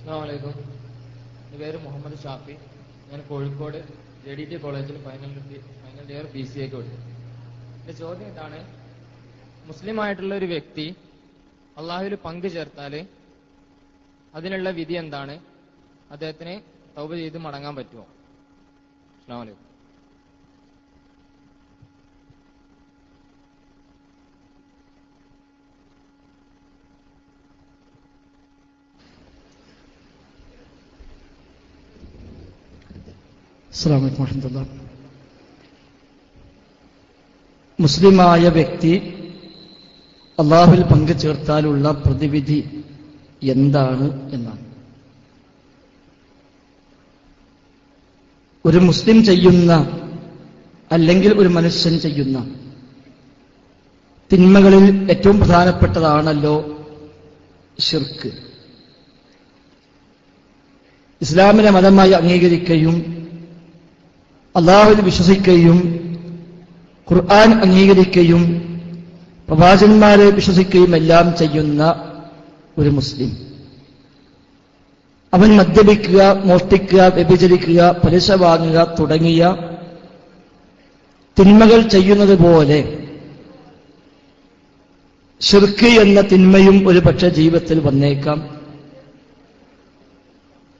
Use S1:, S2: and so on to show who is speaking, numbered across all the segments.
S1: അസ്സാമലൈക്കും എന്റെ പേര് മുഹമ്മദ് ഷാഫി. ഞാൻ കോഴിക്കോട് ജെ ഡി ടി കോളേജിൽ final final year B C എക്ക് പഠിച്ചു. എന്റെ ചോദ്യം ഇതാണ്. മുസ്ലിം ആയിട്ടുള്ള ഒരു വ്യക്തി അള്ളാഹുവിൽ പങ്കു ചേർത്താൽ അതിനുള്ള വിധി എന്താണ്? അദ്ദേഹത്തിന് തൗബ ചെയ്ത് മടങ്ങാൻ പറ്റുമോ? അസ്സാം
S2: അസ്സാം വലൈക്കും വരഹമുല്ല മുസ്ലിമായ വ്യക്തി അള്ളാഹുവിൽ പങ്കുചേർത്താലുള്ള പ്രതിവിധി എന്താണ് എന്നാണ്. ഒരു മുസ്ലിം ചെയ്യുന്ന അല്ലെങ്കിൽ ഒരു മനുഷ്യൻ ചെയ്യുന്ന തിന്മകളിൽ ഏറ്റവും പ്രധാനപ്പെട്ടതാണല്ലോ ഷിർക്ക് ഇസ്ലാമിനെ മതമായി അംഗീകരിക്കുകയും അള്ളാഹുവിൽ വിശ്വസിക്കുകയും ഖുർആൻ അംഗീകരിക്കുകയും പ്രവാചന്മാരെ വിശ്വസിക്കുകയും എല്ലാം ചെയ്യുന്ന ഒരു മുസ്ലിം. അവൻ മദ്യപിക്കുക മോഷ്ടിക്കുക വ്യഭിചരിക്കുക പലിശ വാങ്ങുക തുടങ്ങിയ തിന്മകൾ ചെയ്യുന്നത് പോലെ ഷിർക്ക് എന്ന തിന്മയും ഒരു പക്ഷേ ജീവിതത്തിൽ വന്നേക്കാം.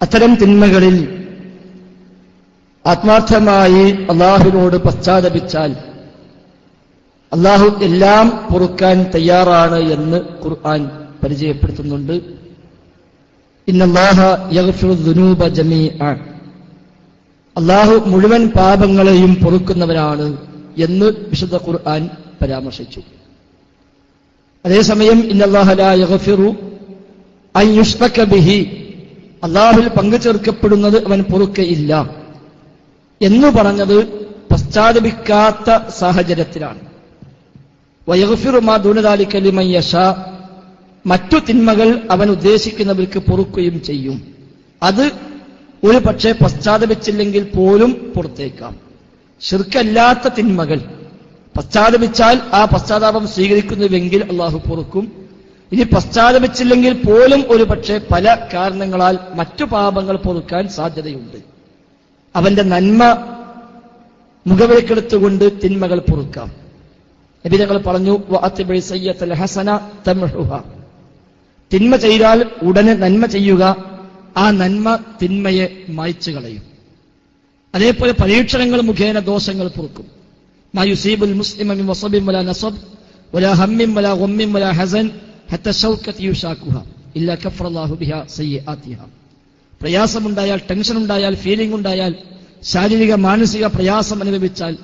S2: അത്തരം തിന്മകളിൽ ആത്മാർത്ഥമായി അള്ളാഹുവിനോട് പശ്ചാത്തപിച്ചാൽ അള്ളാഹു എല്ലാം പൊറുക്കാൻ തയ്യാറാണ് എന്ന് ഖുർആൻ പരിചയപ്പെടുത്തുന്നുണ്ട്. അള്ളാഹു മുഴുവൻ പാപങ്ങളെയും പൊറുക്കുന്നവനാണ് എന്ന് വിശുദ്ധ ഖുർആൻ പരാമർശിച്ചു. അതേസമയം അള്ളാഹുവിൽ പങ്കു ചേർക്കപ്പെടുന്നത് അവൻ പൊറുക്കയില്ല. എന്ന് പറഞ്ഞത് പശ്ചാത്തപിക്കാത്ത സാഹചര്യത്തിലാണ്. വയഗഫിറുമാ ദൂനതാലിക്കലിമൻ യശ. മറ്റു തിന്മകൾ അവൻ ഉദ്ദേശിക്കുന്നവർക്ക് പൊറുക്കുകയും ചെയ്യും. അത് ഒരു പക്ഷേ പശ്ചാത്തപിച്ചില്ലെങ്കിൽ പോലും പുറത്തേക്കാം. ശിർക്കല്ലാത്ത തിന്മകൾ പശ്ചാത്തപിച്ചാൽ ആ പശ്ചാത്താപം സ്വീകരിക്കുന്നുവെങ്കിൽ അള്ളാഹു പൊറുക്കും. ഇനി പശ്ചാത്തപിച്ചില്ലെങ്കിൽ പോലും ഒരു പക്ഷേ പല കാരണങ്ങളാൽ മറ്റു പാപങ്ങൾ പൊറുക്കാൻ സാധ്യതയുണ്ട്. അവന്റെ നന്മ മുഖവിലക്കെടുത്തുകൊണ്ട് തിന്മകൾ പൊറുക്കാം. നബി ഞങ്ങൾ പറഞ്ഞു "വഅത്ബിഇ സയ്യത്തൽ ഹസന തംഹുഹ." തിന്മ ചെയ്താൽ ഉടനെ നന്മ ചെയ്യുക ആ നന്മ തിന്മയെ മായ്ച്ചു കളയും. അതേപോലെ പരീക്ഷണങ്ങൾ മുഖേന ദോഷങ്ങൾ പൊറുക്കും. മായുസീബുൽ മുസ്ലിം വസബിൻ വലാ നസബ് വലാ ഹമ്മിൻ വലാ ഗമ്മിൻ വലാ ഹസൻ ഹത്ത ഷൗക്കത്ത് ഇല്ല കഫറല്ലാഹു ബിഹ സയ്യിആതിഹ പ്രയാസമുണ്ടായാൽ ടെൻഷൻ ഉണ്ടായാൽ ഫീലിംഗ് ഉണ്ടായാൽ ശാരീരിക മാനസിക പ്രയാസം അനുഭവിച്ചാൽ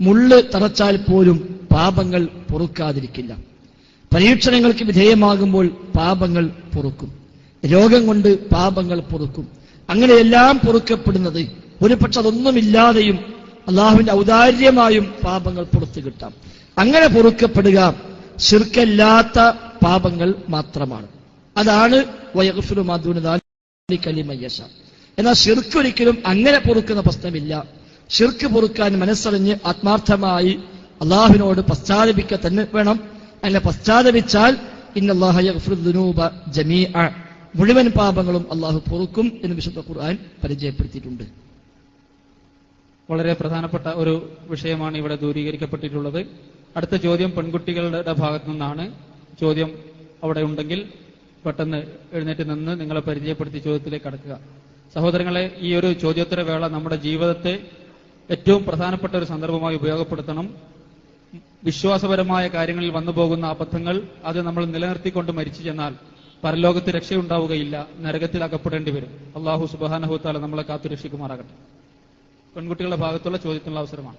S2: മുള്ള് തറച്ചാൽ പോലും പാപങ്ങൾ പൊറുക്കാതിരിക്കില്ല. പരീക്ഷണങ്ങൾക്ക് വിധേയമാകുമ്പോൾ പാപങ്ങൾ പൊറുക്കും. രോഗം കൊണ്ട് പാപങ്ങൾ പൊറുക്കും. അങ്ങനെയെല്ലാം പൊറുക്കപ്പെടുന്നത് ഒരു പക്ഷെ അതൊന്നുമില്ലാതെയും അള്ളാഹുവിന്റെ ഔദാര്യമായും പാപങ്ങൾ പുറത്തു കിട്ടാം. അങ്ങനെ പൊറുക്കപ്പെടുക ശിർക്കല്ലാത്ത പാപങ്ങൾ മാത്രമാണ്. അതാണ് കലിമയ്യശ എന്നാൽ ഷിർക്ക് ഒരിക്കലും അങ്ങനെ പൊറുക്കുന്ന പ്രശ്നമില്ല. ഷിർക്ക് പൊറുക്കാൻ മനസ്സറിഞ്ഞ് ആത്മാർത്ഥമായി അള്ളാഹുവിനോട് പശ്ചാത്തപിക്കുക തന്നെ വേണം. അങ്ങനെ പശ്ചാത്തപിച്ചാൽ ഇന്നല്ലാഹുനൂബ ജമീ മുഴുവൻ പാപങ്ങളും അള്ളാഹു പൊറുക്കും എന്ന് വിശുദ്ധ ഖുർആൻ പരിചയപ്പെടുത്തിയിട്ടുണ്ട്.
S3: വളരെ പ്രധാനപ്പെട്ട ഒരു വിഷയമാണ് ഇവിടെ ദൂരീകരിക്കപ്പെട്ടിട്ടുള്ളത്. അടുത്ത ചോദ്യം പെൺകുട്ടികളുടെ ഭാഗത്തു നിന്നാണ്. ചോദ്യം അവിടെ ഉണ്ടെങ്കിൽ പെട്ടെന്ന് എഴുന്നേറ്റ് നിന്ന് നിങ്ങളെ പരിചയപ്പെടുത്തി ചോദ്യത്തിലേക്ക് കടക്കുക. സഹോദരങ്ങളെ ഈ ഒരു ചോദ്യോത്തര വേള നമ്മുടെ ജീവിതത്തെ ഏറ്റവും പ്രധാനപ്പെട്ട ഒരു സന്ദർഭമായി ഉപയോഗപ്പെടുത്തണം. വിശ്വാസപരമായ കാര്യങ്ങളിൽ വന്നു പോകുന്ന അബദ്ധങ്ങൾ അത് നമ്മൾ നിലനിർത്തിക്കൊണ്ട് മരിച്ചു ചെന്നാൽ പരലോകത്ത് രക്ഷയുണ്ടാവുകയില്ല നരകത്തിൽ അകപ്പെടേണ്ടി വരും. അള്ളാഹു സുബാനഹുത്താല നമ്മളെ കാത്തു രക്ഷിക്കുമാറാകട്ടെ പെൺകുട്ടികളുടെ ഭാഗത്തുള്ള ചോദ്യത്തിനുള്ള അവസരമാണ്.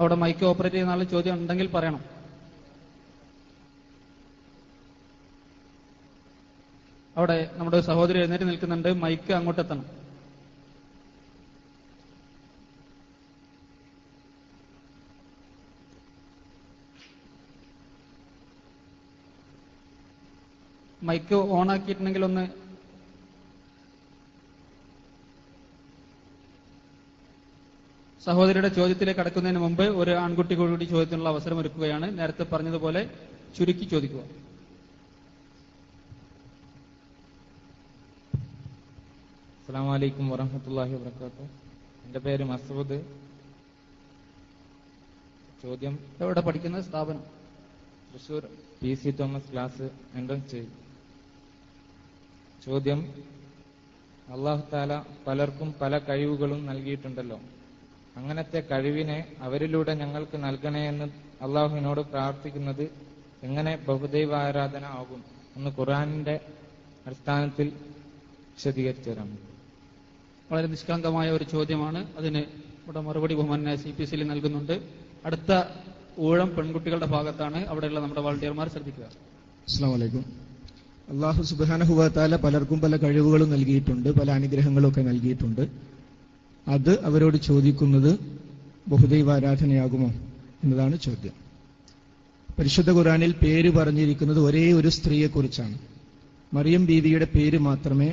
S3: അവിടെ മൈക്ക് ഓപ്പറേറ്റ് ചെയ്യുന്ന ആൾ ചോദ്യം ഉണ്ടെങ്കിൽ പറയണം. അവിടെ നമ്മുടെ സഹോദരി എഴുന്നേറ്റ് നിൽക്കുന്നുണ്ട്. മൈക്ക് അങ്ങോട്ട് എത്തണം. മൈക്ക് ഓൺ ആക്കിയിട്ടുണ്ടെങ്കിൽ ഒന്ന് സഹോദരിയുടെ ചോദ്യത്തിലേക്ക് കടക്കുന്നതിന് മുമ്പ് ഒരു ആൺകുട്ടി കൂടി ചോദ്യത്തിനുള്ള അവസരം ഒരുക്കുകയാണ്. നേരത്തെ പറഞ്ഞതുപോലെ ചുരുക്കി ചോദിക്കുക.
S1: അസ്സാം വലൈക്കും വറഹമത്തല്ലാഹി വാത്തു എന്റെ പേര് മസൂദ്. ചോദ്യം.
S3: എവിടെ പഠിക്കുന്ന സ്ഥാപനം.
S1: Thrissur P C Thomas class entrance ചെയ്തു. ചോദ്യം. അള്ളാഹു താല പലർക്കും പല കഴിവുകളും നൽകിയിട്ടുണ്ടല്ലോ. അങ്ങനത്തെ കഴിവിനെ അവരിലൂടെ ഞങ്ങൾക്ക് നൽകണേ എന്ന് അള്ളാഹുവിനോട് പ്രാർത്ഥിക്കുന്നത് എങ്ങനെ ബഹുദൈവ ആരാധന ആകും എന്ന് ഖുറാനിന്റെ അടിസ്ഥാനത്തിൽ വിശദീകരിച്ചു തരാം
S3: വളരെ നിഷ്കളങ്കമായ ഒരു ചോദ്യമാണ്. അതിന് ഇവിടെ മറുപടി ബഹുമാനെ സി പി സിയിൽ നൽകുന്നുണ്ട്. അടുത്ത ഊഴം പെൺകുട്ടികളുടെ ഭാഗത്താണ് അവിടെയുള്ള നമ്മുടെ വളണ്ടിയർമാർ ശ്രദ്ധിക്കുക.
S4: അസ്സാം വലൈക്കും അള്ളാഹു സുബാനഹുവാത്താല പലർക്കും പല കഴിവുകളും നൽകിയിട്ടുണ്ട് പല അനുഗ്രഹങ്ങളും ഒക്കെ നൽകിയിട്ടുണ്ട്. അത് അവരോട് ചോദിക്കുന്നത് ബഹുദൈവ ആരാധനയാകുമോ എന്നതാണ് ചോദ്യം. പരിശുദ്ധ ഖുറാനിൽ പേര് പറഞ്ഞിരിക്കുന്നത് ഒരേ ഒരു സ്ത്രീയെക്കുറിച്ചാണ്. മറിയം ബീവിയുടെ പേര് മാത്രമേ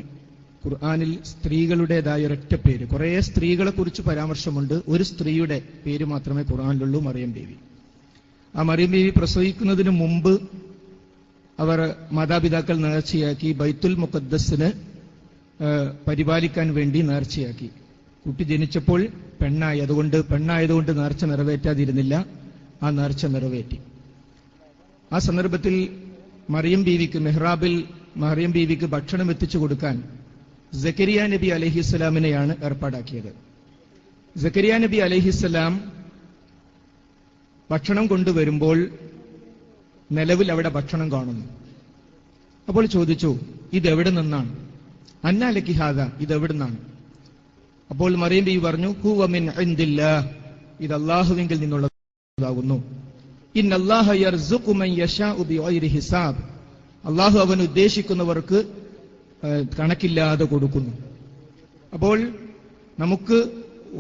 S4: ഖുർആാനിൽ സ്ത്രീകളുടേതായ ഒരൊറ്റ പേര്. കുറേ സ്ത്രീകളെക്കുറിച്ച് പരാമർശമുണ്ട്. ഒരു സ്ത്രീയുടെ പേര് മാത്രമേ ഖുർആാനിലുള്ളൂ മറിയം ബീവി. ആ മറിയം ബീവി പ്രസവിക്കുന്നതിന് മുമ്പ് അവർ മാതാപിതാക്കൾ നേർച്ചയാക്കി ബൈത്തുൽ മുഖദ്ദസിന് പരിപാലിക്കാൻ വേണ്ടി നേർച്ചയാക്കി. കുട്ടി ജനിച്ചപ്പോൾ പെണ്ണായി അതുകൊണ്ട് പെണ്ണായതുകൊണ്ട് നേർച്ച നിറവേറ്റാതിരുന്നില്ല. ആ നേർച്ച നിറവേറ്റി. ആ സന്ദർഭത്തിൽ മറിയം ബീവിക്ക് മെഹ്റാബിൽ മറിയം ബീവിക്ക് ഭക്ഷണം എത്തിച്ചു കൊടുക്കാൻ ജക്കരിയ നബി അലഹിസ്സലാമിനെയാണ് ഏർപ്പാടാക്കിയത്. ജക്കരിയ നബി അലഹിസ്സലാം ഭക്ഷണം കൊണ്ടുവരുമ്പോൾ നിലവിൽ അവിടെ ഭക്ഷണം കാണുന്നു. അപ്പോൾ ചോദിച്ചു ഇതെവിടെ നിന്നാണ്? അന്നാലക്കിഹാദ ഇതെവിടുന്നാണ്? അപ്പോൾ മറിയം ബി പറഞ്ഞു ഹുവ മിൻ ഇൻദില്ലാ ഇത് അള്ളാഹുവിങ്കിൽ നിന്നുള്ളതാകുന്നു. യശാഉ ബിഗൈരി ഹിസാബ്. അള്ളാഹു അവൻ ഉദ്ദേശിക്കുന്നവർക്ക് കണക്കില്ലാതെ കൊടുക്കുന്നു. അപ്പോൾ നമുക്ക്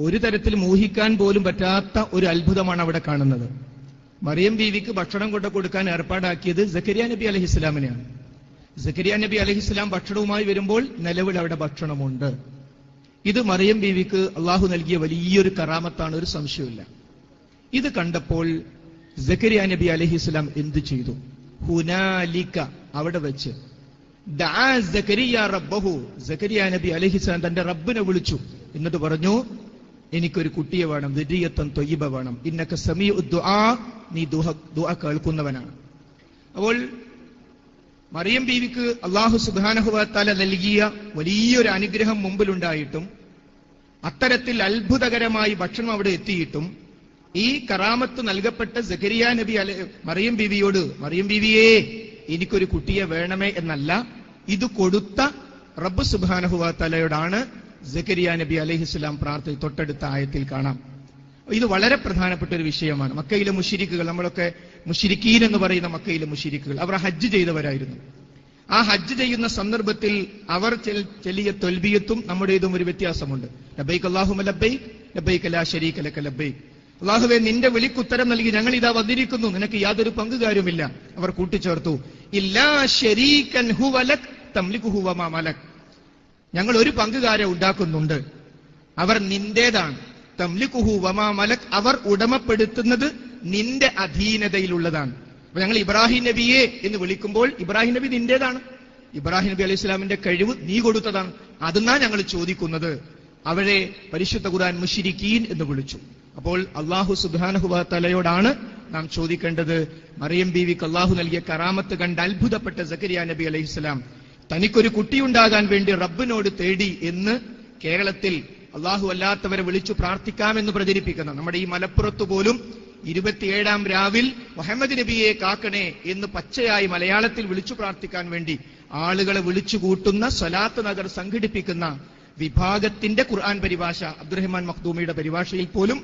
S4: ഒരു തരത്തിൽ മോഹിക്കാൻ പോലും പറ്റാത്ത ഒരു അത്ഭുതമാണ് അവിടെ കാണുന്നത്. മറിയം ബീവിക്ക് ഭക്ഷണം കൊണ്ട് കൊടുക്കാൻ ഏർപ്പാടാക്കിയത് സക്കരിയ നബി അലഹിസ്ലാമിനെയാണ് സക്കരിയ നബി അലഹിസ്ലാം ഭക്ഷണവുമായി വരുമ്പോൾ നിലവിൽ അവിടെ ഭക്ഷണമുണ്ട്. ഇത് മറിയം ബീവിക്ക് അള്ളാഹു നൽകിയ വലിയൊരു കറാമത്താണ് ഒരു സംശയമില്ല ഇത് കണ്ടപ്പോൾ സക്കരിയ നബി അലഹി ഇസ്ലാം എന്തു ചെയ്തു? ഹുനാലിക്ക അവിടെ വെച്ച് റബ്ബഹു. നബി അലഹിസ്ലാം തന്റെ റബ്ബിനെ വിളിച്ചു. എന്നിട്ട് പറഞ്ഞു എനിക്കൊരു കുട്ടിയെ വേണം ദുരിയത്തൻ തൊയ്യബ വേണം. ഇന്നൊക്കെ സമീ നീ ദുഹ ദുഹ കേൾക്കുന്നവനാണ്. അപ്പോൾ മറിയം ബീവിക്ക് അള്ളാഹു സുബാനഹുവാത്താല നൽകിയ വലിയൊരു അനുഗ്രഹം മുമ്പിലുണ്ടായിട്ടും അത്തരത്തിൽ അത്ഭുതകരമായി ഭക്ഷണം അവിടെ എത്തിയിട്ടും ഈ കറാമത്ത് നൽകപ്പെട്ട സഖരിയ നബി അല മറിയം ബീവിയോട് മറിയം ബീവിയേ എനിക്കൊരു കുട്ടിയെ വേണമേ എന്നല്ല ഇത് കൊടുത്ത റബ്ബ് സുബാനഹുവാത്തലയോടാണ് സഖരിയ നബി അലഹിസ്ലാം പ്രാർത്ഥി തൊട്ടടുത്ത ആയത്തിൽ കാണാം. ഇത് വളരെ പ്രധാനപ്പെട്ട ഒരു വിഷയമാണ്. മക്കയിലെ മുഷിരിക്കുകൾ നമ്മളൊക്കെ മുഷിരിക്കീൻ എന്ന് പറയുന്ന മക്കയിലെ മുഷിരിക്കുകൾ അവർ ഹജ്ജ് ചെയ്തവരായിരുന്നു. ആ ഹജ്ജ് ചെയ്യുന്ന സന്ദർഭത്തിൽ അവർ ചെല്ലിയ തൊൽബിയത്തും നമ്മുടേതും ഒരു വ്യത്യാസമുണ്ട്. ലബൈക്ക് അള്ളാഹു ലബൈക്ക് ലബൈക്ക് അല്ല ഷരീഖ് അലക്ക ലബൈക്ക് അള്ളാഹുവെ നിന്റെ വിളിക്കുത്തരം നൽകി ഞങ്ങൾ ഇതാ വന്നിരിക്കുന്നു. നിനക്ക് യാതൊരു പങ്കുകാരുമില്ല. അവർ കൂട്ടിച്ചേർത്തു. ഇല്ലാ ഷരീഖൻ ഹുവലക് തംലികു ഹുവ മാ മലക്. ഞങ്ങൾ ഒരു പങ്കുകാരെ ഉണ്ടാക്കുന്നുണ്ട്. അവർ നിന്റേതാണ്. തംലിക്കുഹു വമാ മലക് അവർ ഉടമപ്പെടുത്തുന്നത് നിന്റെ അധീനതയിലുള്ളതാണ്. അപ്പൊ ഞങ്ങൾ ഇബ്രാഹിം നബിയെ എന്ന് വിളിക്കുമ്പോൾ ഇബ്രാഹിം നബി നിന്റേതാണ്. ഇബ്രാഹിം നബി അലൈഹി സ്വലാമിന്റെ കഴിവ് നീ കൊടുത്തതാണ്. അതെന്നാ ഞങ്ങൾ ചോദിക്കുന്നത്. അവരെ പരിശുദ്ധ ഖുർആൻ മുഷിരിക്കീൻ എന്ന് വിളിച്ചു. അപ്പോൾ അള്ളാഹു സുബാനഹുബ തലയോടാണ് നാം ചോദിക്കേണ്ടത്. മറിയം ബീവിക്ക് അള്ളാഹു നൽകിയ കറാമത്ത് കണ്ട് അത്ഭുതപ്പെട്ട സക്കരിയ നബി അലൈഹിസ്സലാം തനിക്കൊരു കുട്ടിയുണ്ടാകാൻ വേണ്ടി റബ്ബിനോട് തേടി എന്ന് കേരളത്തിൽ അള്ളാഹു അല്ലാത്തവരെ വിളിച്ചു പ്രാർത്ഥിക്കാമെന്ന് പ്രചരിപ്പിക്കുന്ന നമ്മുടെ ഈ മലപ്പുറത്ത് പോലും ഇരുപത്തിയേഴാം രാവിൽ മുഹമ്മദ് നബിയെ കാക്കണേ എന്ന് പച്ചയായി മലയാളത്തിൽ വിളിച്ചു പ്രാർത്ഥിക്കാൻ വേണ്ടി ആളുകളെ വിളിച്ചു കൂട്ടുന്ന സ്വലാത്ത് നഗർ സംഘടിപ്പിക്കുന്ന വിഭാഗത്തിന്റെ ഖുർആൻ പരിഭാഷ അബ്ദുറഹ്മാൻ മഖ്ദൂമിയുടെ പരിഭാഷയിൽ പോലും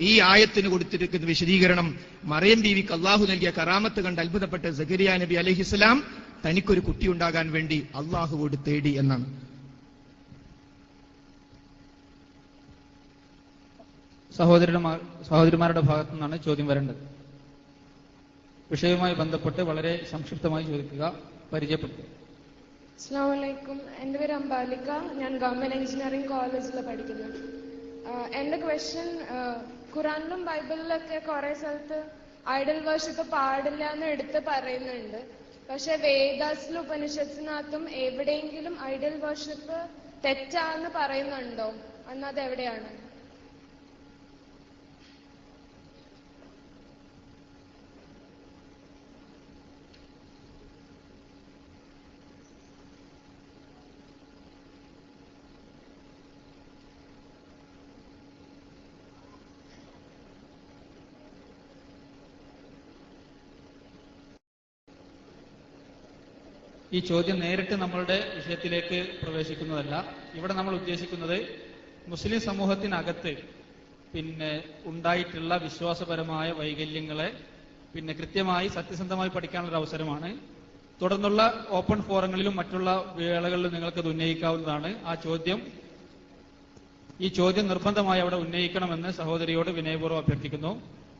S4: ഈ ആയത്തിന് കൊടുത്തിരിക്കുന്ന വിശദീകരണം മറിയം ബീവിക്ക് അള്ളാഹു നൽകിയ കറാമത്ത് കണ്ട് അത്ഭുതപ്പെട്ട സഖരിയ നബി അലഹിസ്ലാം തനിക്കൊരു കുട്ടിയുണ്ടാകാൻ വേണ്ടി അള്ളാഹുവോട് തേടി എന്നാണ്.
S3: സഹോദരന്മാരുടെ സഹോദരിമാരുടെ ഭാഗത്തു നിന്നാണ് ചോദ്യം വരേണ്ടത്. വിഷയവുമായി ബന്ധപ്പെട്ട് വളരെ സംക്ഷിപ്തമായി ചോദിക്കുക പരിചയപ്പെടുത്തുക.
S5: അസ്സാമലൈക്കും എന്റെ പേര് അംബാലിക ഞാൻ ഗവൺമെന്റ് എഞ്ചിനീയറിംഗ് കോളേജിൽ പഠിക്കുന്നു. എന്റെ എന്റെ ക്വസ്റ്റ്യൻ ഖുറാനിലും ബൈബിളിലൊക്കെ കുറെ സ്ഥലത്ത് ഐഡൽ വർഷിപ്പ് പാടില്ല എന്ന് എടുത്ത് പറയുന്നുണ്ട്. പക്ഷെ വേദാസിലും ഉപനിഷത്തിനകത്തും എവിടെയെങ്കിലും ഐഡൽ വർഷിപ്പ് തെറ്റാന്ന് പറയുന്നുണ്ടോ? എന്നത് എവിടെയാണ്
S3: ഈ ചോദ്യം നേരിട്ട് നമ്മളുടെ വിഷയത്തിലേക്ക് പ്രവേശിക്കുന്നതല്ല. ഇവിടെ നമ്മൾ ഉദ്ദേശിക്കുന്നത് മുസ്ലിം സമൂഹത്തിനകത്ത് പിന്നെ ഉണ്ടായിട്ടുള്ള വിശ്വാസപരമായ വൈകല്യങ്ങളെ പിന്നെ കൃത്യമായി സത്യസന്ധമായി പഠിക്കാനുള്ള അവസരമാണ്. തുടർന്നുള്ള ഓപ്പൺ ഫോറങ്ങളിലും മറ്റുള്ള വേളകളിലും നിങ്ങൾക്ക് അത് ഉന്നയിക്കാവുന്നതാണ്. ആ ചോദ്യം ഈ ചോദ്യം നിർബന്ധമായി അവിടെ ഉന്നയിക്കണമെന്ന് സഹോദരിയോട് വിനയപൂർവം അഭ്യർത്ഥിക്കുന്നു.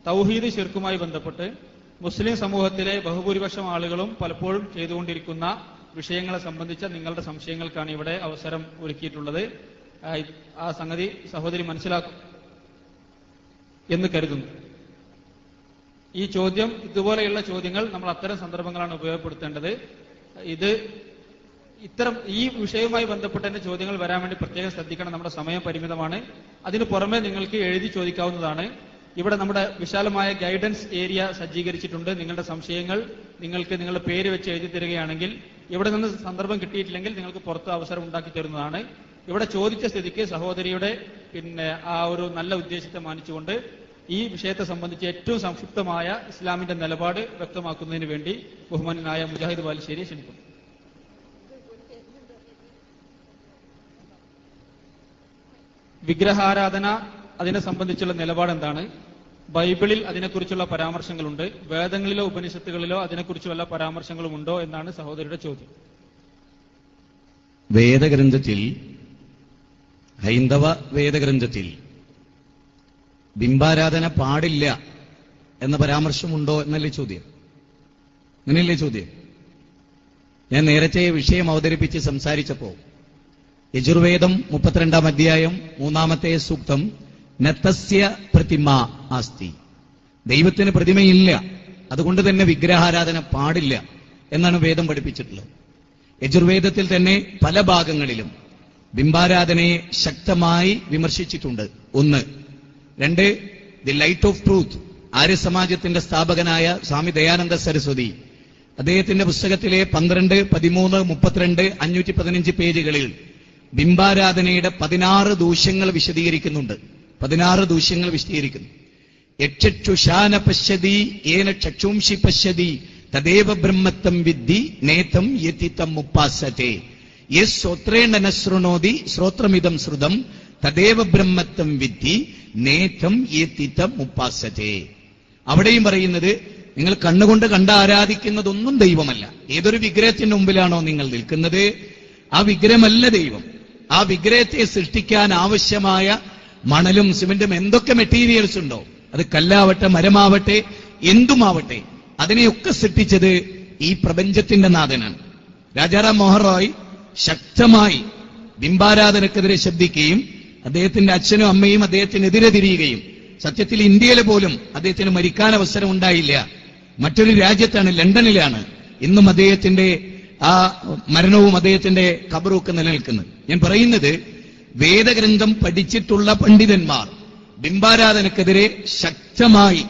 S3: തൗഹീദ് ശിർക്കുമായി ബന്ധപ്പെട്ട് മുസ്ലിം സമൂഹത്തിലെ ബഹുഭൂരിപക്ഷം ആളുകളും പലപ്പോഴും ചെയ്തുകൊണ്ടിരിക്കുന്ന വിഷയങ്ങളെ സംബന്ധിച്ച നിങ്ങളുടെ സംശയങ്ങൾക്കാണ് ഇവിടെ അവസരം ഒരുക്കിയിട്ടുള്ളത്. ആ, സംഗതി സഹോദരി മനസ്സിലാക്കും എന്ന് കരുതുന്നു. ഈ ചോദ്യം ഇതുപോലെയുള്ള ചോദ്യങ്ങൾ നമ്മൾ അത്തരം സന്ദർഭങ്ങളാണ് ഉപയോഗപ്പെടുത്തേണ്ടത്. ഇത് ഇത്തരം ഈ വിഷയവുമായി ബന്ധപ്പെട്ട എന്റെ ചോദ്യങ്ങൾ വരാൻ വേണ്ടി പ്രത്യേകം ശ്രദ്ധിക്കണം. നമ്മുടെ സമയം പരിമിതമാണ്. അതിന് പുറമെ നിങ്ങൾക്ക് എഴുതി ചോദിക്കാവുന്നതാണ്. ഇവിടെ നമ്മുടെ വിശാലമായ ഗൈഡൻസ് ഏരിയ സജ്ജീകരിച്ചിട്ടുണ്ട്. നിങ്ങളുടെ സംശയങ്ങൾ നിങ്ങൾക്ക് നിങ്ങളുടെ പേര് വെച്ച് എഴുതി തരികയാണെങ്കിൽ ഇവിടെ നിന്ന് സന്ദർഭം കിട്ടിയിട്ടില്ലെങ്കിൽ നിങ്ങൾക്ക് പുറത്ത് അവസരം ഉണ്ടാക്കി തരുന്നതാണ്. ഇവിടെ ചോദിച്ച സ്ഥിതിക്ക് സഹോദരിയുടെ പിന്നെ ആ ഒരു നല്ല ഉദ്ദേശത്തെ മാനിച്ചുകൊണ്ട് ഈ വിഷയത്തെ സംബന്ധിച്ച് ഏറ്റവും സംക്ഷിപ്തമായ ഇസ്ലാമിന്റെ നിലപാട് വ്യക്തമാക്കുന്നതിന് വേണ്ടി ബഹുമാനായ മുജാഹിദ് ബാലുശ്ശേരി ക്ഷണിക്കുന്നു. വിഗ്രഹാരാധന അതിനെ സംബന്ധിച്ചുള്ള നിലപാട് എന്താണ് ബൈബിളിൽ അതിനെക്കുറിച്ചുള്ള പരാമർശങ്ങളുണ്ട്. വേദങ്ങളിലോ ഉപനിഷത്തുകളിലോ അതിനെക്കുറിച്ച് വല്ല പരാമർശങ്ങളും ഉണ്ടോ എന്നാണ് സഹോദരിയുടെ ചോദ്യം.
S6: വേദഗ്രന്ഥത്തിൽ ഹൈന്ദവ വേദഗ്രന്ഥത്തിൽ ബിംബാരാധന പാടില്ല എന്ന പരാമർശമുണ്ടോ എന്നല്ലേ ചോദ്യം? അങ്ങനെയല്ലേ ചോദ്യം? ഞാൻ നേരത്തെ വിഷയം അവതരിപ്പിച്ച് സംസാരിച്ചപ്പോ യജുർവേദം മുപ്പത്തിരണ്ടാം അധ്യായം മൂന്നാമത്തെ സൂക്തം നത്തസ്യ പ്രതിമ ആസ്തി. ദൈവത്തിന് പ്രതിമയില്ല. അതുകൊണ്ട് തന്നെ വിഗ്രഹാരാധന പാടില്ല എന്നാണ് വേദം പഠിപ്പിച്ചിട്ടുള്ളത്. യജുർവേദത്തിൽ തന്നെ പല ഭാഗങ്ങളിലും ബിംബാരാധനയെ ശക്തമായി വിമർശിച്ചിട്ടുണ്ട്. ഒന്ന്. രണ്ട് the light of truth Arya സമാജത്തിന്റെ സ്ഥാപകനായ സ്വാമി ദയാനന്ദ സരസ്വതി. അദ്ദേഹത്തിന്റെ പുസ്തകത്തിലെ പന്ത്രണ്ട് പതിമൂന്ന് മുപ്പത്തിരണ്ട് അഞ്ഞൂറ്റി പതിനഞ്ച് പേജുകളിൽ ബിംബാരാധനയുടെ പതിനാറ് ദൂഷ്യങ്ങൾ വിശദീകരിക്കുന്നുണ്ട്. പതിനാറ് ദൂഷ്യങ്ങൾ വിശദീകരിക്കുന്നു. യക്ഷുഷാന പശ്യതി ഏന ചക്ഷുംഷി പശ്യതി തദേവ ബ്രഹ്മത്തം വിദ്ധി നേതം യതിത്തം ഉപ്പാസത്തെ യസ് ശ്രോത്രേണ ശൃണോതി ശ്രോത്രമിതം ശ്രുതം തദേവ ബ്രഹ്മത്തം വിദ്ധി നേതം യതിത്തം ഉപ്പാസത്തെ അവിടെയും പറയുന്നത് നിങ്ങൾ കണ്ണുകൊണ്ട് കണ്ട് ആരാധിക്കുന്നതൊന്നും ദൈവമല്ല. ഏതൊരു വിഗ്രഹത്തിന്റെ മുമ്പിലാണോ നിങ്ങൾ നിൽക്കുന്നത്? ആ വിഗ്രഹമല്ല ദൈവം. ആ വിഗ്രഹത്തെ സൃഷ്ടിക്കാൻ ആവശ്യമായ മണലും സിമെന്റും എന്തൊക്കെ മെറ്റീരിയൽസ് ഉണ്ടോ? അത് കല്ലാവട്ടെ മരമാവട്ടെ എന്തുമാവട്ടെ അതിനെയൊക്കെ സൃഷ്ടിച്ചത് ഈ പ്രപഞ്ചത്തിന്റെ നാഥനാണ്. രാജാറാം മോഹൻ റോയ് ശക്തമായി ബിംബാരാധനക്കെതിരെ ശബ്ദിക്കുകയും അദ്ദേഹത്തിന്റെ അച്ഛനും അമ്മയും അദ്ദേഹത്തിനെതിരെ തിരിയുകയും സത്യത്തിൽ ഇന്ത്യയിൽ പോലും അദ്ദേഹത്തിന് മരിക്കാൻ അവസരം ഉണ്ടായില്ല. മറ്റൊരു രാജ്യത്താണ് ലണ്ടനിലാണ് ഇന്നും അദ്ദേഹത്തിന്റെ ആ മരണവും അദ്ദേഹത്തിന്റെ ഖബറുമൊക്കെ നിലനിൽക്കുന്നത്. ഞാൻ പറയുന്നത് വേദഗ്രന്ഥം പഠിച്ചിട്ടുള്ള പണ്ഡിതന്മാർ ബിംബാരാധനക്കെതിരെ ശക്തമായി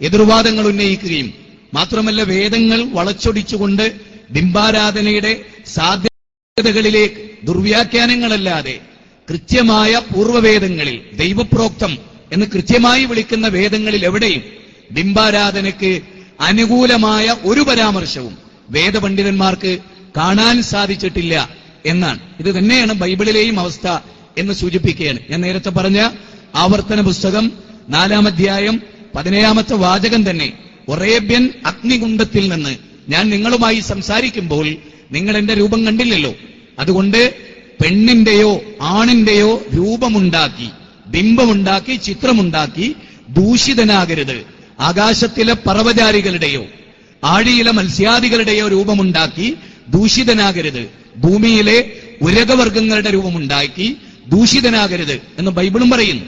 S6: എതിർവാദങ്ങൾ ഉന്നയിക്കുകയും മാത്രമല്ല വേദങ്ങൾ വളച്ചൊടിച്ചുകൊണ്ട് ബിംബാരാധനയുടെ സാധ്യതകളിലേക്ക് ദുർവ്യാഖ്യാനങ്ങളല്ലാതെ കൃത്യമായ പൂർവവേദങ്ങളിൽ ദൈവപ്രോക്തം എന്ന് കൃത്യമായി വിളിക്കുന്ന വേദങ്ങളിൽ എവിടെയും ബിംബാരാധനയ്ക്ക് അനുകൂലമായ ഒരു പരാമർശവും വേദപണ്ഡിതന്മാർക്ക് കാണാൻ സാധിച്ചിട്ടില്ല. എന്നാണ്. ഇത് തന്നെയാണ് ബൈബിളിലെയും അവസ്ഥ എന്ന് സൂചിപ്പിക്കുകയാണ്. ഞാൻ നേരത്തെ പറഞ്ഞ ആവർത്തന പുസ്തകം നാലാം അധ്യായം പതിനേഴാമത്തെ വാചകം തന്നെ ഒറേബ്യൻ അഗ്നികുണ്ഡത്തിൽ നിന്ന് ഞാൻ നിങ്ങളുമായി സംസാരിക്കുമ്പോൾ നിങ്ങൾ എന്റെ രൂപം കണ്ടില്ലല്ലോ. അതുകൊണ്ട് പെണ്ണിന്റെയോ ആണിന്റെയോ രൂപമുണ്ടാക്കി ബിംബമുണ്ടാക്കി ചിത്രമുണ്ടാക്കി ദൂഷിതനാകരുത്. ആകാശത്തിലെ പർവചാരികളുടെയോ ആഴിയിലെ മത്സ്യാദികളുടെയോ രൂപമുണ്ടാക്കി ദൂഷിതനാകരുത്. ഭൂമിയിലെ ഉരകവർഗങ്ങളുടെ രൂപമുണ്ടാക്കി ദൂഷിതനാകരുത് എന്ന് ബൈബിളും പറയുന്നു.